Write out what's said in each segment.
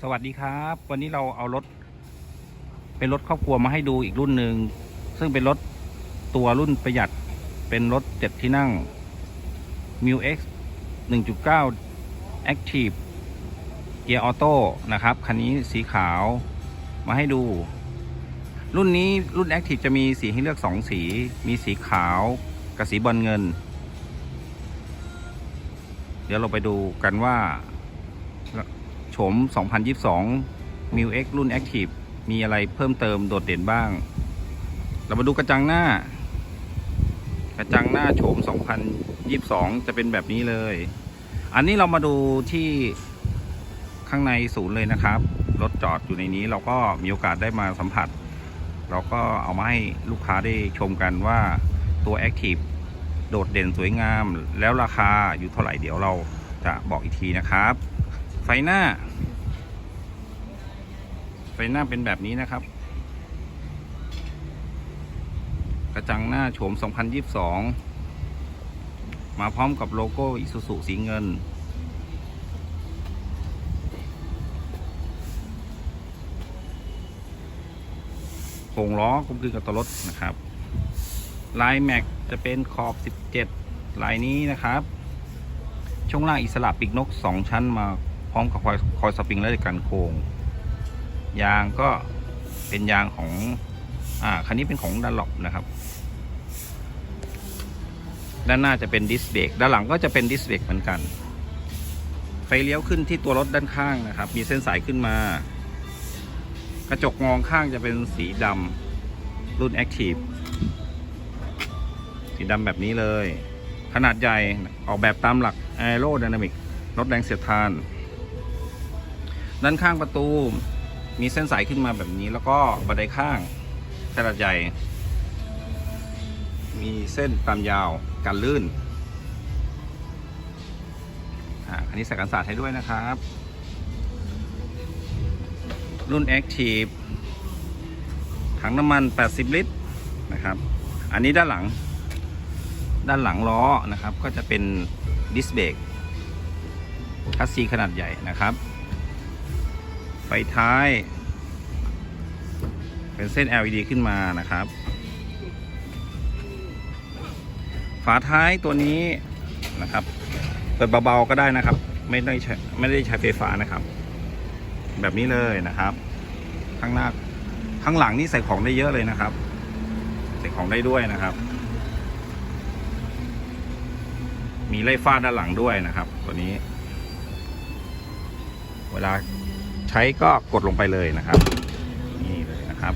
สวัสดีครับ วันนี้เราเอารถ เป็นรถครอบครัวมาให้ดูอีกรุ่นหนึ่งซึ่งเป็นรถตัวรุ่นประหยัด เป็นรถเจ็ดที่นั่ง m u X 1.9 Active เกียร์ออโต้นะครับ คันนี้สีขาวมาให้ดู รุ่นนี้รุ่น Active จะมีสีให้เลือก 2 สี มีสีขาวกับสีบอลเงิน เดี๋ยวเราไปดูกันว่า โฉม 2022 m u X รุ่น Active มีอะไรเพิ่มเติมโดดเด่นบ้าง เรามาดูกระจังหน้า กระจังหน้าโฉม 2022 จะเป็นแบบนี้เลย อันนี้เรามาดูที่ข้างในศูนย์เลยนะครับ รถจอดอยู่ในนี้เราก็มีโอกาสได้มาสัมผัส เราก็เอามาให้ลูกค้าได้ชมกันว่าตัว Active โดดเด่นสวยงาม แล้วราคาอยู่เท่าไหร่เดี๋ยวเราจะบอกอีกทีนะครับ ไฟหน้า ไฟหน้าเป็นแบบนี้นะครับ กระจังหน้าโฉม 2022 มาพร้อมกับโลโก้อิซูซุสีเงิน โครงล้อกลมกลืนกับตัวรถนะครับ ลายแม็กจะเป็นขอบ 17 ลายนี้นะครับ ช่วงล่างอิสระปีกนก 2 ชั้นมา พร้อมกับคอยคอยสปริงและกันโครงยางก็เป็นยางของอ่าคันนี้เป็นของดันหลบนะครับ ด้านหน้าจะเป็นดิสเบรกด้านหลังก็จะเป็นดิสเบรกเหมือนกัน ไฟเลี้ยวขึ้นที่ตัวรถด้านข้างนะครับ มีเส้นสายขึ้นมา กระจกมองข้างจะเป็นสีดำรุ่น Active สีดำแบบนี้เลย ขนาดใหญ่ออกแบบตามหลัก Aerodynamic ลดแรงเสียดทาน ด้านข้างประตูมีเส้นสายขึ้นมาแบบนี้ แล้วก็บันไดข้างขนาดใหญ่ มีเส้นตามยาวกันลื่นอันนี้ใส่กันสาดให้ด้วยนะครับ รุ่น Active ถังน้ำมัน 80 ลิตรนะครับ อันนี้ด้านหลัง ด้านหลังล้อนะครับ ก็จะเป็นดิสเบรกคัสซีขนาดใหญ่นะครับ ท้าย เป็นเส้น LED ขึ้นมานะครับ ฝาท้ายตัวนี้นะครับ เปิดเบาๆก็ได้นะครับ ไม่ได้ใช้ไม่ได้ใช้ไฟฟ้านะครับ แบบนี้เลยนะครับ ข้างหน้าข้างหลังนี่ใส่ของได้เยอะเลยนะครับ ใส่ของได้ด้วยนะครับ มีไล่ฟ้าด้านหลังด้วยนะครับ ตัวนี้ เวลา ช้ก็กดลงไปเลยนะครับ นี่เลยนะครับ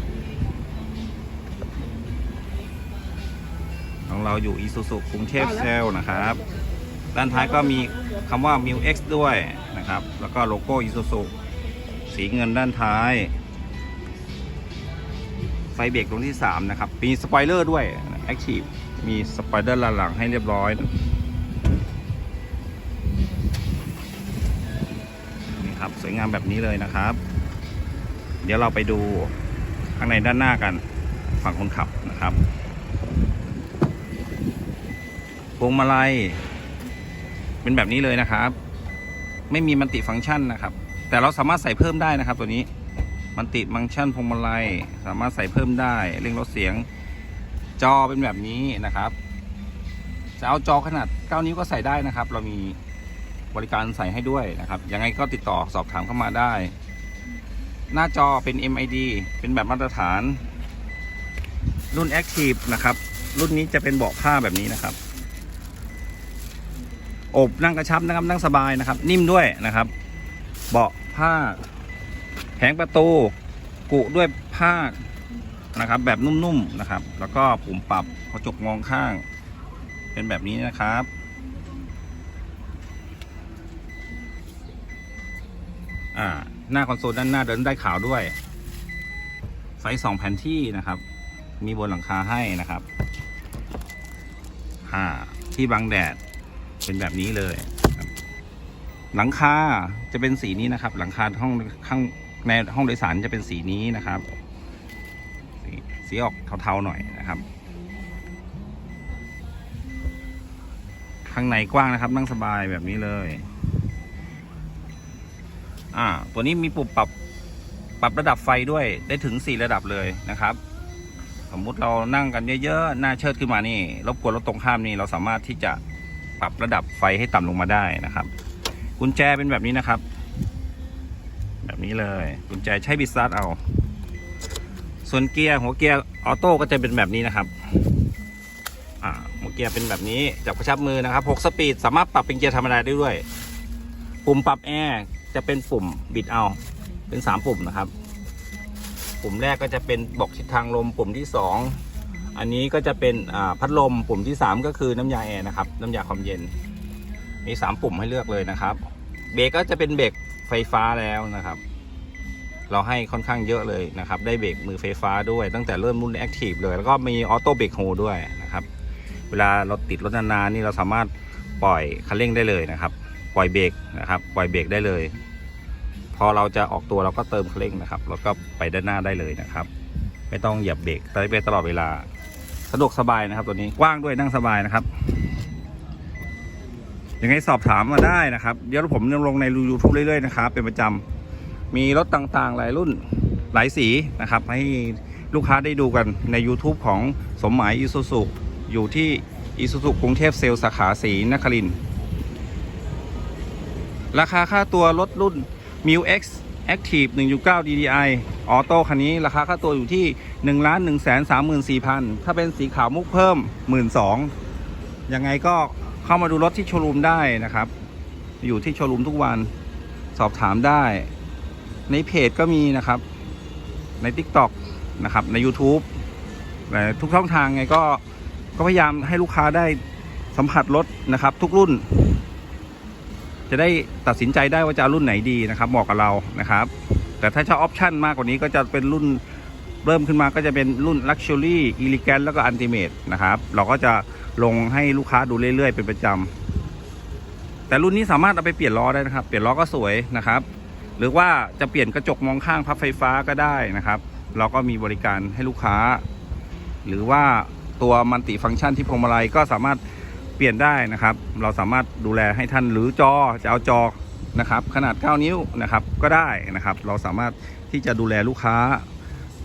ของเราอยู่อีซูซุกรุงเทพเซลนะครับ ด้านท้ายก็มีคำว่า m ิ X ด้วยนะครับ แล้วก็โลโก้อีซูซุสีเงินด้านท้าย ไฟเบรกตรงที่ 3 นะครับ มีสปอยเลอร์ด้วย Active มีสปอยเลอร์หลังให้เรียบร้อย ครับ สวยงามแบบนี้เลยนะครับ เดี๋ยวเราไปดูข้างในด้านหน้ากันฝั่งคนขับนะครับพวงมาลัยเป็นแบบนี้เลยนะครับ ไม่มีมันติฟังก์ชันนะครับ แต่เราสามารถใส่เพิ่มได้นะครับ ตัวนี้มันติฟังก์ชันพวงมาลัยสามารถใส่เพิ่มได้เร่งลดเสียงจอเป็นแบบนี้นะครับจะเอาจอขนาด 9 นิ้วก็ใส่ได้นะครับ เรามี บริการใส่ให้ด้วยนะครับยังไงก็ติดต่อสอบถามเข้ามาได้ หน้าจอเป็น MID เป็นแบบมาตรฐาน รุ่น Active นะครับ รุ่นนี้จะเป็นเบาะผ้าแบบนี้นะครับ อบนั่งกระชับนะครับนั่งสบายนะครับ นิ่มด้วยนะครับ เบาะผ้าแผงประตู กุด้วยผ้านะครับ แบบนุ่มๆนะครับ แล้วก็ปุ่มปรับกระจกมองข้าง เป็นแบบนี้นะครับ อ่า หน้าคอนโซลด้านหน้าเดินได้ขาวด้วยไฟสองแผ่นที่นะครับ มีบนหลังคาให้นะครับ อ่า ที่บังแดดเป็นแบบนี้เลยหลังคาจะเป็นสีนี้นะครับ หลังคาห้องข้างในห้องโดยสารจะเป็นสีนี้นะครับ สีสีออกเทาๆหน่อยนะครับ ข้างในกว้างนะครับ นั่งสบายแบบนี้เลย อ่า ตัวนี้มีปุ่มปรับปรับระดับไฟด้วยได้ถึง 4 ระดับเลยนะครับ สมมุติเรานั่งกันเยอะๆหน้าเชิดขึ้นมานี่รบกวนรถตรงข้ามนี่เราสามารถที่จะปรับระดับไฟให้ต่ำลงมาได้นะครับ กุญแจเป็นแบบนี้นะครับ แบบนี้เลยกุญแจใช้บิดสตาร์ทเอา ส่วนเกียร์หัวเกียร์ออโต้ก็จะเป็นแบบนี้นะครับอ่าหัวเกียร์เป็นแบบนี้จับกระชับมือนะครับ6สปีดสามารถปรับเป็นเกียร์ธรรมดาได้ด้วย ปุ่มปรับแอร์ จะเป็นปุ่มบิดเอาเป็น3ปุ่มนะครับ ปุ่มแรกก็จะเป็นบอกทิศทางลมปุ่มที่2อ,อันนี้ก็จะเป็นพัดลมปุ่มที่3ก็คือน้ำยาแอร์นะครับ น้ำยาความเย็น มี3ปุ่มให้เลือกเลยนะครับ เบรกก็จะเป็นเบรกไฟฟ้าแล้วนะครับ เราให้ค่อนข้างเยอะเลยนะครับ ได้เบรกมือไฟฟ้าด้วยตั้งแต่เริ่มรุ่นแอคทีฟเลย แล้วก็มีออโต้เบรกโฮด้วยนะครับ เวลาเราติดรถนานๆนี่เราสามารถปล่อยคันเร่งได้เลยนะครับ ปล่อยเบรกนะครับ ปล่อยเบรกได้เลย พอเราจะออกตัวเราก็เติมเคร่งนะครับ แล้วก็ไปด้านหน้าได้เลยนะครับ ไม่ต้องเหยียบเบรกไปตลอดเวลา สะดวกสบายนะครับ ตัวนี้กว้างด้วยนั่งสบายนะครับยังไงสอบถามมาได้นะครับ เดี๋ยวผมจะลงในยูทูบเรื่อยๆนะครับ เป็นประจำมีรถต่างๆ หลายรุ่นหลายสีนะครับ ให้ลูกค้าได้ดูกันใน YouTube ของสมหมายอีซูซูอยู่ที่อีซูซูกรุงเทพเซลสาขาสีนครินทร์ ราคาค่าตัวรถรุ่น m i u X Active 1.9 DDI ออโต้คันนี้ราคาค่าตัวอยู่ที่1ล้าน1 3 4 0 0 0 ถ้าเป็นสีขาวมุกเพิ่ม 12,000ยังไงก็เข้ามาดูรถที่โชว์รูมได้นะครับ อยู่ที่โชว์รูมทุกวันสอบถามได้ ในเพจก็มีนะครับ ใน TikTok นะครับ ใน YouTube แต่ทุกช่องทางไงก็ก็พยายามให้ลูกค้าได้สัมผัสรถนะครับ ทุกรุ่น จะได้ตัดสินใจได้ว่าจะเอารุ่นไหนดีนะครับเหมาะกับเรานะครับ แต่ถ้าชอบออปชั่นมากกว่านี้ก็จะเป็นรุ่นเริ่มขึ้นมาก็จะเป็นรุ่น Luxury Elegant แล้วก็ Ultimate นะครับ เราก็จะลงให้ลูกค้าดูเรื่อยๆ เป็นประจำแต่รุ่นนี้สามารถเอาไปเปลี่ยนล้อได้นะครับ เปลี่ยนล้อก็สวยนะครับ หรือว่าจะเปลี่ยนกระจกมองข้างพับไฟฟ้าก็ได้นะครับ เราก็มีบริการให้ลูกค้า หรือว่าตัวมัลติฟังก์ชันที่พวงมาลัยก็สามารถ เปลี่ยนได้นะครับ เราสามารถดูแลให้ท่านหรือจอจะเอาจอนะครับ ขนาด 9 นิ้วนะครับก็ได้นะครับ เราสามารถที่จะดูแลลูกค้า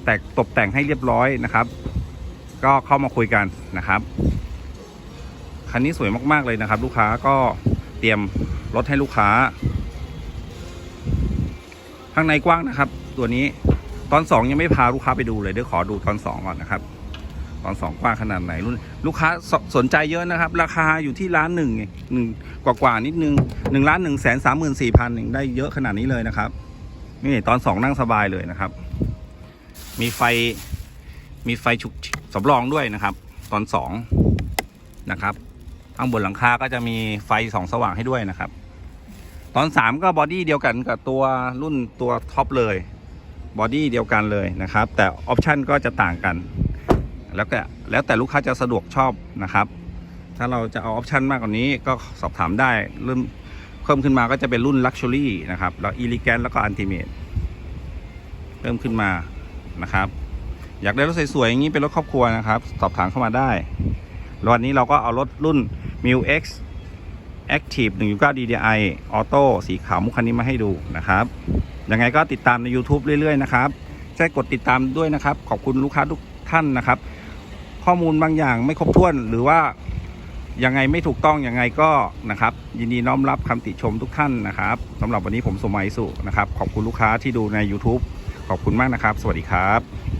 แต่งตกแต่งให้เรียบร้อยนะครับ ก็เข้ามาคุยกันนะครับคันนี้สวยมากๆเลยนะครับ ลูกค้าก็เตรียมรถให้ลูกค้า ข้างในกว้างนะครับ ตัวนี้ตอนสองยังไม่พาลูกค้าไปดูเลยเดี๋ยวขอดูตอนสองก่อนนะครับ ตอนสองกว้างขนาดไหนรุ่นลูกค้าสสนใจเยอะนะครับ ราคาอยู่ที่ล้านหนึ่งหนึ่งกว่ากว่านิดนึงหนึ่งล้านหนึ่งแสนสามหมื่นสี่พันได้เยอะขนาดนี้เลยนะครับ นี่ตอนสองนั่งสบายเลยนะครับ มีไฟมีไฟฉุกสำรองด้วยนะครับ ตอนสองนะครับข้างบนหลังคาก็จะมีไฟสองสว่างให้ด้วยนะครับ ตอนสามก็บอดี้เดียวกันกับตัวรุ่นตัวท็อปเลยบอดี้เดียวกันเลยนะครับ แต่ออปชันก็จะต่างกัน แล้วก็แล้วแต่ลูกค้าจะสะดวกชอบนะครับ ถ้าเราจะเอาออปชันมากกว่านี้ก็สอบถามได้เริ่มเพิ่มขึ้นมาก็จะเป็นรุ่น Luxury นะครับ แล้วอีลิแกนแล้วก็อันติเม e เพิ่มขึ้นมานะครับ อยากได้รถสวยๆอย่างนี้เป็นรถครอบครัวนะครับ สอบถามเข้ามาได้วันนี้เราก็เอารถรุ่น m i u X Active 1.9 DDI Auto สีขาวมุคันนี้มาให้ดูนะครับยังไงก็ติดตามใน YouTube เรื่อยๆนะครับใช่กดติดตามด้วยนะครับ ขอบคุณลูกค้าทุกท่านนะครับ ข้อมูลบางอย่างไม่ครบถ้วนหรือว่ายังไงไม่ถูกต้องยังไงก็นะครับ ยินดีน้อมรับคำติชมทุกท่านนะครับสำหรับวันนี้ผมสมัยสุนะครับ ขอบคุณลูกค้าที่ดูใน YouTube ขอบคุณมากนะครับ สวัสดีครับ